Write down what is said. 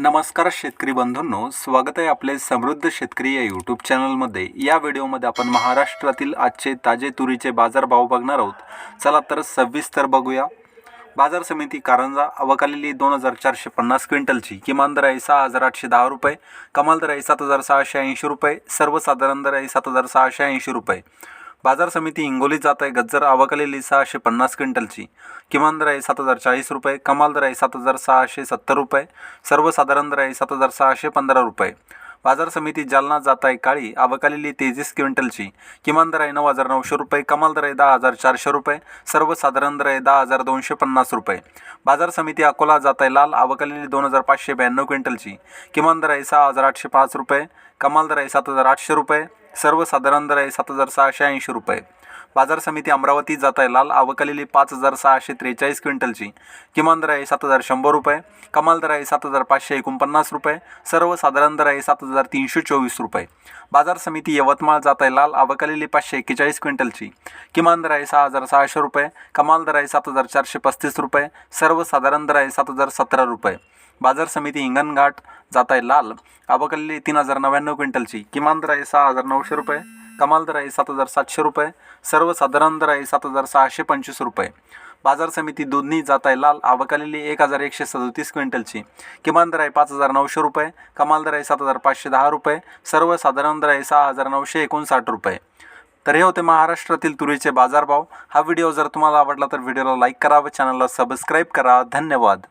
नमस्कार शेतकरी बंधूंनो स्वागत आहे आपले समृद्ध शेतकरी या यूट्यूब चॅनलमध्ये या व्हिडिओमध्ये आपण महाराष्ट्रातील आजचे ताजे तुरीचे बाजारभाव बघणार आहोत. चला तर सविस्तर बघूया. बाजार समिती कारंजा अवकालेली दोन हजार चारशे पन्नास क्विंटलची. किमान दर आहे सहा हजार आठशे दहा रुपये. कमाल दर आहे सात हजार सहाशे ऐंशी रुपये. सर्वसाधारण दर आहे सात हजार सहाशे ऐंशी रुपये. बाजार समिती हिंगोली जात आहे गज्जर आवकलेली सहाशे पन्नास क्विंटलची. किमान दर आहे सात हजार चाळीस रुपये कमाल दर आहे सात हजार सहाशे सत्तर रुपये सर्वसाधारण दर आहे सात हजार सहाशे पंधरा रुपये. बाजार समिती जालना जात आहे काळी आवकालेली तेजीस क्विंटलची. किमान दर आहे नऊ हजार नऊशे रुपये कमाल दर आहे दहा हजार चारशे रुपये सर्वसाधारण दर आहे दहा हजार दोनशे पन्नास रुपये. बाजार समिती अकोला जात आहे लाल आवकालेली दोन हजार पाचशे ब्याण्णव क्विंटलची. किमान दर आहे सहा हजार आठशे पाच रुपये कमाल दर आहे सात हजार आठशे रुपये सर्वसाधारण दर आहे सात हजार सहाशे ऐंशी रुपये. बाजार समिती अमरावती जात आहे. लाल अवकलेली पाच हजार सहाशे त्रेचाळीस क्विंटलची. किमान दर आहे सात हजार शंभर रुपये. कमाल दर आहे सात हजार पाचशे एकोणपन्नास रुपये. सर्वसाधारण दर आहे सात हजार तीनशे चोवीस रुपये. बाजार समिती यवतमाळ जात आहे. लाल अवकलेली पाचशे एक्केचाळीस क्विंटलची. किमान दर आहे सहा हजार सहाशे रुपये. कमाल दर आहे सात हजार चारशे पस्तीस रुपये. सर्वसाधारण दर आहे सात हजार सतरा रुपये. बाजार समिती हिंगणघाट जात आहे. लाल अवकलेली तीन हजार नव्याण्णव क्विंटलची. किमान दर आहे सहा हजार नऊशे रुपये. कमाल दर आहे सात हजार सातशे रुपये. सर्वसाधारण दर आहे सात हजार सहाशे पंचवीस रुपये. बाजार समिती दोन्ही जात आहे. लाल अवकालेली एक हजार एकशे सदतीस क्विंटलची. किमान दर आहे पाच हजार नऊशे रुपये. कमाल दर आहे सात हजार पाचशे दहा रुपये. सर्वसाधारण दर आहे सहा हजार नऊशे एकोणसाठ रुपये. तर हे होते महाराष्ट्रातील तुरीचे बाजारभाव. हा व्हिडिओ जर तुम्हाला आवडला तर व्हिडिओला लाईक करा व चॅनलला सबस्क्राईब करा. धन्यवाद.